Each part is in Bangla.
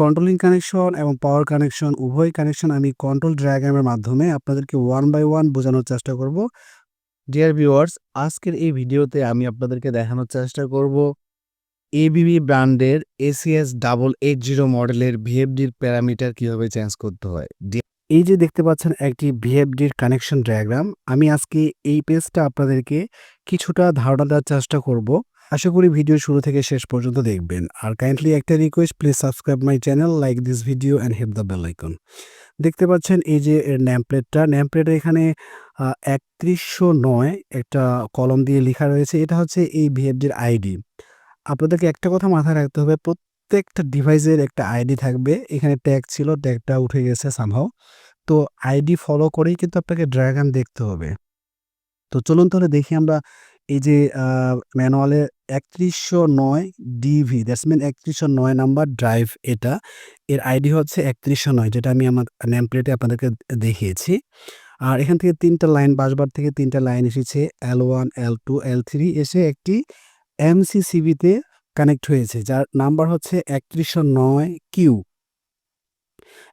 কন্ট্রোলিং কানেকশন এবং পাওয়ার কানেকশন উভয় কানেকশন আমি কন্ট্রোল ডায়াগ্রামের মাধ্যমে আপনাদেরকে ওয়ান বাই ওয়ান বোঝানোর চেষ্টা করব। ডিয়ার ভিউয়ার্স আজকের এই ভিডিওতে আমি আপনাদেরকে দেখানোর চেষ্টা করব এবিবি ব্র্যান্ডের এসিএস ডাবল এইট জিরো মডেলের ভিএফডির প্যারামিটার কীভাবে চেঞ্জ করতে হয়। এই যে দেখতে পাচ্ছেন একটি ভিএফডির কানেকশন ডায়াগ্রাম আমি আজকে এই পেজটা আপনাদেরকে কিছুটা ধারণা দেওয়ার চেষ্টা করব। আশা করি ভিডিও শুরু থেকে শেষ পর্যন্ত দেখবেন। আর কাইন্ডলি একটা request please subscribe my channel like this video and hit the bell icon দেখতে পাচ্ছেন এই যে এর ন্যামপ্লেটটা ন্যামপ্লেটের এখানে একত্রিশশো নয় একটা কলম দিয়ে লেখা রয়েছে। এটা হচ্ছে এই ভিএফডির আইডি আপনাদেরকে একটা কথা মাথায় রাখতে হবে, প্রত্যেকটা ডিভাইসের একটা আইডি থাকবে। এখানে ট্যাগ ছিল ট্যাগটা উঠে গেছে সামহাও তো আইডি ফলো করেই কিন্তু আপনাকে ড্রাগন দেখতে হবে। তো চলুন তাহলে দেখি আমরা এই যে ম্যানুয়ালে একত্রিশশো নয় ডিভি দ্যাটস মিন একত্রিশশো নয় নাম্বার ড্রাইভ এটা। এর আইডি হচ্ছে একত্রিশশো নয়, যেটা আমি আমার নেম প্লেটে আপনাদেরকে দেখিয়েছি। আর এখান থেকে তিনটা লাইন বাসবার থেকে তিনটা লাইন এসেছে L one L two L three এসে একটি এমসিসিবিতে কানেক্ট হয়েছে, যার নাম্বার হচ্ছে একত্রিশশো নয় কিউ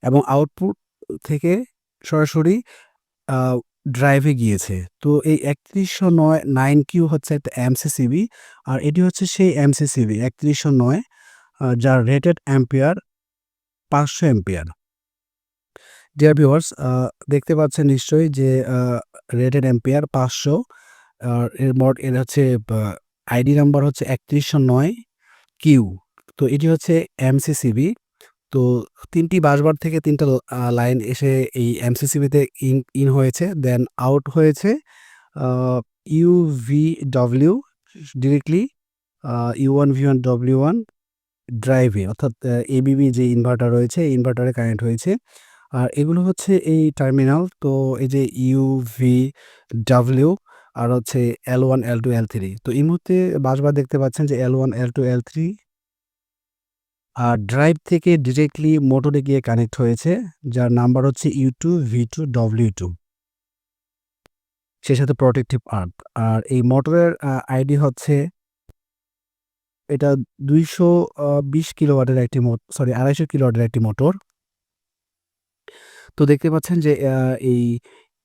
এবং আউটপুট থেকে সরাসরি ড্রাইভে গিয়েছে। তো এই একত্রিশশো নয় নাইন কিউ হচ্ছে একটা এমসিসিবি আর এটি হচ্ছে সেই এমসিসিবি একত্রিশশো নয় যার রেটেড অ্যাম্পিয়ার পাঁচশো অ্যাম্পিয়ার ডিয়ার ভিউয়ার্স দেখতে পাচ্ছেন নিশ্চয়ই যে রেটেড অ্যাম্পিয়ার পাঁচশো, আর এর মোট এর হচ্ছে আইডি নাম্বার হচ্ছে একত্রিশশো নয় কিউ তো এটি হচ্ছে এমসিসিবি তো তিনটি বাসবার থেকে তিনটা লাইন এসে এই এমসিসিবিতে ইন ইন হয়েছে দেন আউট হয়েছে U V W directly U one V one W one ড্রাইভে অর্থাৎ এবিবি যে ইনভার্টার রয়েছে, এই ইনভার্টারে কানেক্ট হয়েছে। আর এগুলো হচ্ছে এই টার্মিনাল তো এই যে ইউ ভি ডাব্লিউ আর হচ্ছে L one, L two, L three. তো এই মুহূর্তে বাসবার দেখতে পাচ্ছেন যে L one, L two, L three আর ড্রাইভ থেকে ডিরেক্টলি মোটরে গিয়ে কানেক্ট হয়েছে, যার নাম্বার হচ্ছে U two V two W two সেই সাথে প্রোটেক্টিভ আর্থ আর এই মোটরের আইডি হচ্ছে এটা দুইশো বিশ কিলোওয়াটের একটি সরি আড়াইশো কিলোওয়াটের একটি মোটর তো দেখতে পাচ্ছেন যে এই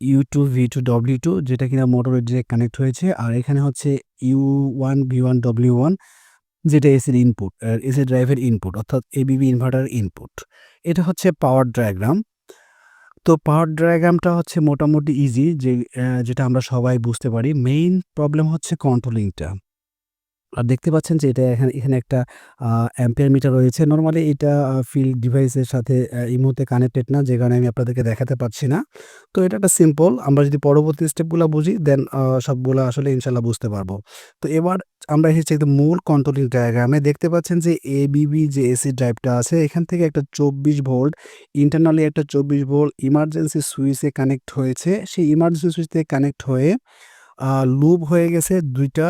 U two V two W two যেটা কিনা মোটরের ডিরেক্ট কানেক্ট হয়েছে, আর এখানে হচ্ছে U one V one W one যেটা এসির ইনপুট এসি ড্রাইভের ইনপুট অর্থাৎ এবিবি ইনভার্টার ইনপুট এটা হচ্ছে পাওয়ার ডায়াগ্রাম তো পাওয়ার ডায়াগ্রামটা হচ্ছে মোটামুটি ইজি যে যেটা আমরা সবাই বুঝতে পারি। মেইন প্রবলেম হচ্ছে কন্ট্রোলিংটা আর দেখতে পাচ্ছেন যে এটা এখানে এখানে একটা অ্যাম্পিয়ার মিটার রয়েছে। নর্মালি এটা ফিল্ড ডিভাইসের সাথে এই মুহূর্তে কানেক্টেড না, যে কারণে আমি আপনাদেরকে দেখাতে পারছি না। তো এটা একটা সিম্পল আমরা যদি পরবর্তী স্টেপগুলো বুঝি দেন সবগুলো আসলে ইনশাল্লাহ বুঝতে পারব। তো এবার আমরা এসেছি একদম মূল কন্ট্রোলিং ডায়াগ্রামে দেখতে পাচ্ছেন যে এবিবি যে এসি ড্রাইভটা আছে, এখান থেকে একটা চব্বিশ ভোল্ট ইন্টারনালি একটা চব্বিশ ভোল্ট ইমার্জেন্সি সুইচে কানেক্ট হয়েছে। সেই ইমার্জেন্সি সুইচ থেকে কানেক্ট হয়ে লুপ হয়ে গেছে দুইটা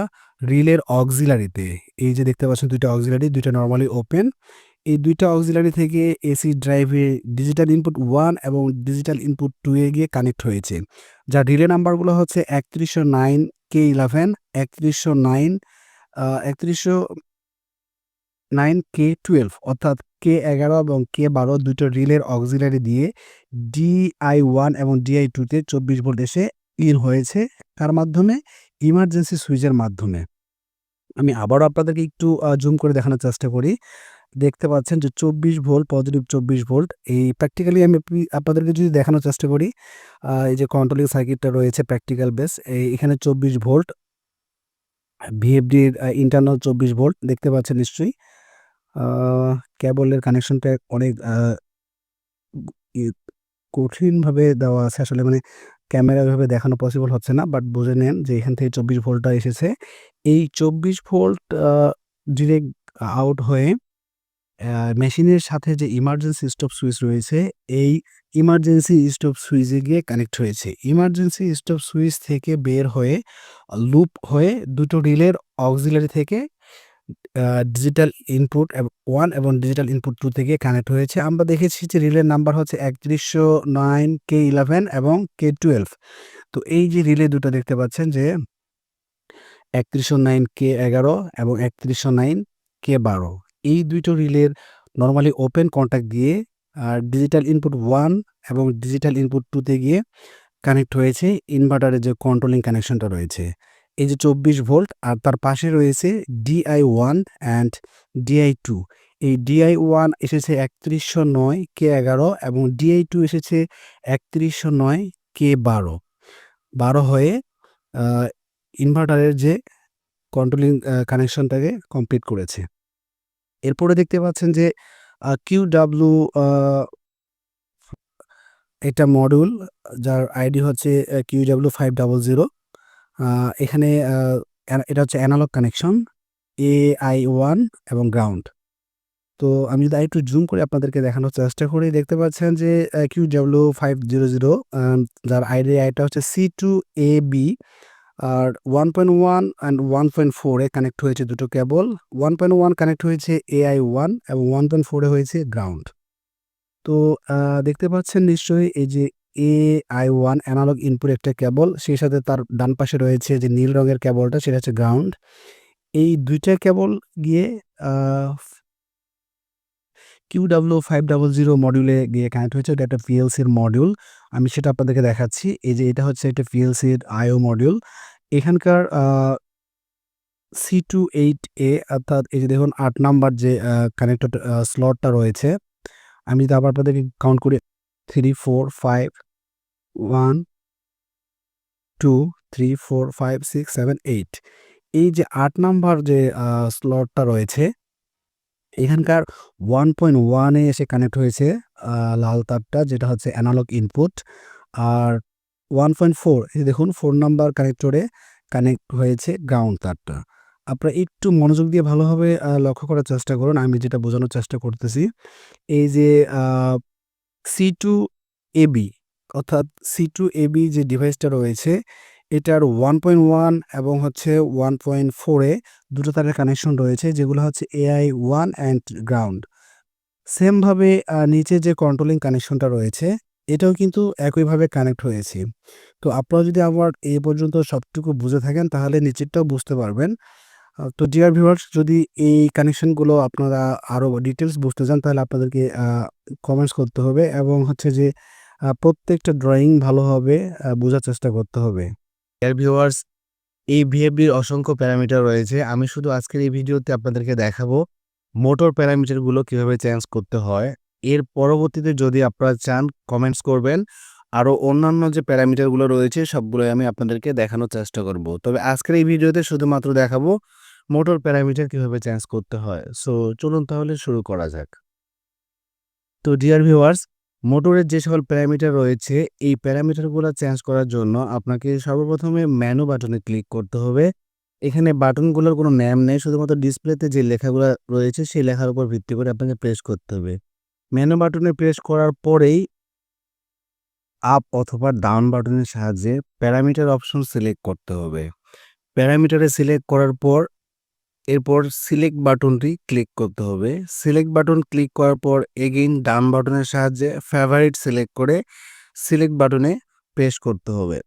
রিলের অক্সিলারিতে, এই যে দেখতে পাচ্ছেন দুইটা অক্সিলারি, দুইটা নর্মালি ওপেন এই দুইটা অক্সিলারি থেকে এসি ড্রাইভে ডিজিটাল ইনপুট ওয়ান এবং ডিজিটাল ইনপুট টু এ গিয়ে কানেক্ট হয়েছে। যা রিলে নাম্বারগুলো হচ্ছে একত্রিশশো নাইন কে ইলেভেন, একত্রিশশো নাইন একত্রিশশো নাইন কে টুয়েলভ, অর্থাৎ কে এগারো এবং কে বারো দুটো রিলের অক্সিলারি দিয়ে ডিআই ওয়ান এবং ডিআই টুতে চব্বিশ ভোল্ট এসে ইন হয়েছে। তার মাধ্যমে? ইমার্জেন্সি সুইচের মাধ্যমে। আমি আবারও আপনাদেরকে একটু জুম করে দেখানোর চেষ্টা করি। দেখতে পাচ্ছেন যে চব্বিশ ভোল্ট পজিটিভ চব্বিশ ভোল্ট, এই প্র্যাকটিক্যালি আমি আপনাদেরকে যদি দেখানোর চেষ্টা করি এই যে কন্ট্রোলিং সার্কিটটা রয়েছে প্র্যাকটিক্যাল বেস এই এখানে চব্বিশ ভোল্ট ভিএফডির ইন্টারনাল চব্বিশ ভোল্ট, দেখতে পাচ্ছেন নিশ্চয়ই। ক্যাবলের কানেকশনটা অনেক কঠিনভাবে দেওয়া আছে, আসলে মানে ক্যামেরা ওইভাবে দেখানো পসিবল হচ্ছে না বাট বুঝে নেন যে এখান থেকে চব্বিশ ভোল্টটা এসেছে। এই চব্বিশ ভোল্ট ডিরেক্ট আউট হয়ে মেশিনের সাথে যে ইমার্জেন্সি স্টপ সুইচ রয়েছে, এই ইমার্জেন্সি স্টপ সুইচে গিয়ে কানেক্ট হয়েছে। ইমার্জেন্সি স্টপ সুইচ থেকে বের হয়ে লুপ হয়ে দুটো রিলের অক্সিলারি থেকে ডিজিটাল ইনপুট ওয়ান এবং ডিজিটাল ইনপুট টু থেকে কানেক্ট হয়েছে। আমরা দেখেছি যে রিলের নাম্বার হচ্ছে একত্রিশশো নাইন কে ইলেভেন এবং কে টুয়েলভ তো এই যে রিলে দুটো দেখতে পাচ্ছেন যে একত্রিশশো নাইন কে এগারো এবং একত্রিশশো নাইন কে বারো। এই দুটো রিলের নরমালি ওপেন কন্ট্যাক্ট দিয়ে, আর ডিজিটাল ইনপুট ওয়ান এবং ডিজিটাল ইনপুট টুতে গিয়ে কানেক্ট হয়েছে ইনভার্টারের যে কন্ট্রোলিং কানেকশনটা রয়েছে। এই যে চব্বিশ ভোল্ট, আর তার পাশে রয়েছে DI one and DI two এই ডিআই ওয়ান এসেছে একত্রিশশো নয় কে এগারো এবং ডিআই টু এসেছে একত্রিশশো নয় কে বারো। বারো হয়ে ইনভার্টারের যে কন্ট্রোলিং কানেকশনটাকে কমপ্লিট করেছে। এরপরে দেখতে পাচ্ছেন যে কিউ ডাব্লু এটা মডিউল যার আইডি হচ্ছে Q W five double zero এখানে এটা হচ্ছে analog connection A I one এবং গ্রাউন্ড তো আমি যদি একটু জুম করে আপনাদেরকে দেখানোর চেষ্টা করি, দেখতে পাচ্ছেন যে Q W five zero zero যার আইডি আইটা হচ্ছে C two A B R one point one and one point ফোরে কানেক্ট হয়েছে দুটো cable one point one connect হয়েছে এআই ওয়ান এবং ওয়ান পয়েন্ট ফোরে হয়েছে গ্রাউন্ড তো দেখতে পাচ্ছেন নিশ্চয়ই এই যে A I one analog input একটা কেবল সেই সাথে তার ডান পাশে রয়েছে যে নীল রঙের কেবলটা সেটা হচ্ছে গ্রাউন্ড এই দুইটা কেবল গিয়ে Q W five double zero মডিউলে গিয়ে কানেক্ট হয়েছে, এটা একটা পিএলসির মডিউল আমি সেটা আপনাদেরকে দেখাচ্ছি। এই যে এটা হচ্ছে একটা পিএলসির আইও মডিউল এখানকার সি টু এইট এ অর্থাৎ এই যে দেখুন আট নাম্বার যে কানেক্টেড স্লটটা রয়েছে, আমি যদি আবার আপনাদেরকে কাউন্ট করি three four five one two three four five six seven eight এই যে আট নাম্বার যে স্লটটা রয়েছে, এখানকার ওয়ান পয়েন্ট ওয়ানে এসে কানেক্ট হয়েছে লাল তারটা, যেটা হচ্ছে analog input R one point four এই দেখুন ফোর নাম্বার কানেক্টরে কানেক্ট হয়েছে গ্রাউন্ড তারটা। আপনারা একটু মনোযোগ দিয়ে ভালোভাবে লক্ষ্য করার চেষ্টা করুন, আমি যেটা বোঝানোর চেষ্টা করতেছি। এই যে সি টু এবি অর্থাৎ সি টু এবি যে ডিভাইসটা রয়েছে, এটার ওয়ান পয়েন্ট ওয়ান এবং হচ্ছে ওয়ান পয়েন্ট ফোরে দুটো তারের কানেকশন রয়েছে, যেগুলো হচ্ছে এআই ওয়ান অ্যান্ড গ্রাউন্ড সেমভাবে নিচে যে কন্ট্রোলিং কানেকশনটা রয়েছে এটাও কিন্তু একইভাবে কানেক্ট হয়েছে। তো আপনারা যদি আমার এই পর্যন্ত সবটুকু বুঝে থাকেন, তাহলে নিচেরটাও বুঝতে পারবেন। তো ডিয়ার ভিউয়ার্স যদি এই কানেকশনগুলো আপনারা আরও ডিটেলস বুঝতে চান, তাহলে আপনাদেরকে কমেন্টস করতে হবে এবং হচ্ছে যে প্রত্যেকটা ড্রয়িং ভালোভাবে বোঝার চেষ্টা করতে হবে। ডিয়ার ভিউয়ার্স এই ভিএফডির অসংখ্য প্যারামিটার রয়েছে। আমি শুধু আজকের এই ভিডিওতে আপনাদেরকে দেখাবো মোটর প্যারামিটারগুলো কীভাবে চেঞ্জ করতে হয়। এর পরবর্তীতে যদি আপনারা চান কমেন্টস করবেন। আরও অন্যান্য যে প্যারামিটারগুলো রয়েছে, সবগুলোই আমি আপনাদেরকে দেখানোর চেষ্টা করব। তবে আজকের এই ভিডিওতে শুধুমাত্র দেখাবো মোটর প্যারামিটার কীভাবে চেঞ্জ করতে হয়। সো চলুন তাহলে শুরু করা যাক। তো ডিয়ার ভিউয়ার্স মোটরের যে সকল প্যারামিটার রয়েছে, এই প্যারামিটারগুলো চেঞ্জ করার জন্য আপনাকে সর্বপ্রথমে ম্যানু বাটনে ক্লিক করতে হবে। এখানে বাটনগুলোর কোনো নাম নেই, শুধুমাত্র ডিসপ্লেতে যে লেখাগুলো রয়েছে, সেই লেখার উপর ভিত্তি করে আপনাকে প্রেস করতে হবে। ম্যানু বাটনে প্রেস করার পরেই আপ অথবা ডাউন বাটনের সাহায্যে প্যারামিটার অপশন সিলেক্ট করতে হবে। প্যারামিটারে সিলেক্ট করার পর, এরপর সিলেক্ট বাটনটি ক্লিক করতে হবে। সিলেক্ট বাটন ক্লিক করার পর এগেইন ডাউন বাটনের সাহায্যে ফেভারিট সিলেক্ট করে সিলেক্ট বাটনে প্রেস করতে হবে।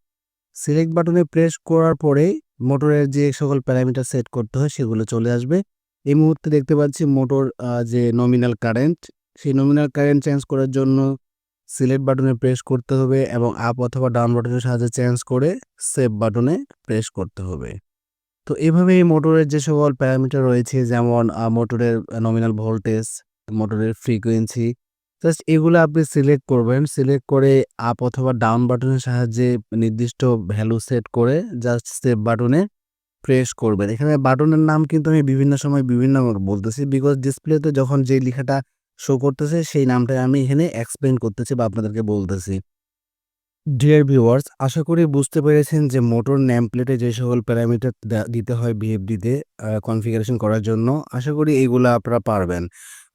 সিলেক্ট বাটনে প্রেস করার পরে মোটরের যে সকল প্যারামিটার সেট করতে হয় সেগুলো চলে আসবে। এই মুহূর্তে দেখতে পাচ্ছি মোটর যে নমিনাল কারেন্ট সেই নমিনাল কারেন্ট চেঞ্জ করার জন্য সিলেক্ট বাটনে প্রেস করতে হবে এবং আপ অথবা ডাউন বাটনের সাহায্যে চেঞ্জ করে সেভ বাটনে প্রেস করতে হবে। তো এভাবে এই মোটরের যে সকল প্যারামিটার রয়েছে, যেমন মোটরের নমিনাল ভোল্টেজ মোটরের ফ্রিকোয়েন্সি জাস্ট এগুলো আপনি সিলেক্ট করবেন। সিলেক্ট করে আপ অথবা ডাউন বাটনের সাহায্যে নির্দিষ্ট ভ্যালু সেট করে জাস্ট সেভ বাটনে প্রেস করবেন। এখানে বাটনের নাম কিন্তু আমি বিভিন্ন সময় বিভিন্ন বলতেছি বিকজ ডিসপ্লেতে যখন যে লেখাটা শো করতেছে, সেই নামটাই আমি এখানে এক্সপ্লেন করতেছি বা আপনাদেরকে বলতেছি। ডিয়ার ভিউয়ার্স আশা করি বুঝতে পেরেছেন যে মোটর নেম প্লেটে যে সকল প্যারামিটার দিতে হয় বিএফডিতে কনফিগারেশন করার জন্য, আশা করি এইগুলো আপনারা পারবেন।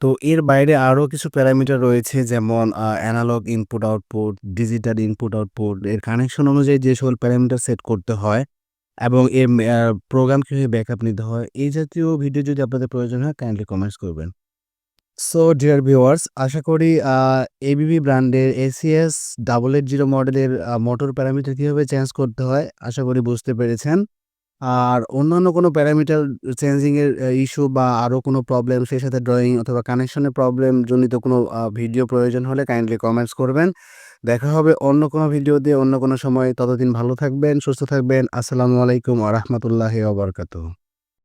তো এর বাইরে আরও কিছু প্যারামিটার রয়েছে যেমন analog input output digital input output এর কানেকশন অনুযায়ী যে সকল প্যারামিটার সেট করতে হয় এবং এর প্রোগ্রাম কীভাবে ব্যাকআপ নিতে হয়, এই জাতীয় ভিডিও যদি আপনাদের প্রয়োজন হয় কাইন্ডলি কমেন্টস করবেন। সো ডিয়ার ভিউয়ার্স আশা করি এবিবি ব্র্যান্ডের এসিএস ডাবল এইট জিরো মডেলের মোটর প্যারামিটার কীভাবে চেঞ্জ করতে হয় আশা করি বুঝতে পেরেছেন আর অন্যান্য কোনো প্যারামিটার চেঞ্জিংয়ের ইস্যু বা আরও কোনো প্রবলেম সেই সাথে ড্রয়িং অথবা কানেকশনের প্রবলেম জনিত কোনো ভিডিও প্রয়োজন হলে কাইন্ডলি কমেন্টস করবেন। দেখা হবে অন্য কোনো ভিডিও দিয়ে অন্য কোনো সময়। ততদিন ভালো থাকবেন, সুস্থ থাকবেন। আসসালামু আলাইকুম ওয়া বারাকাতুহু।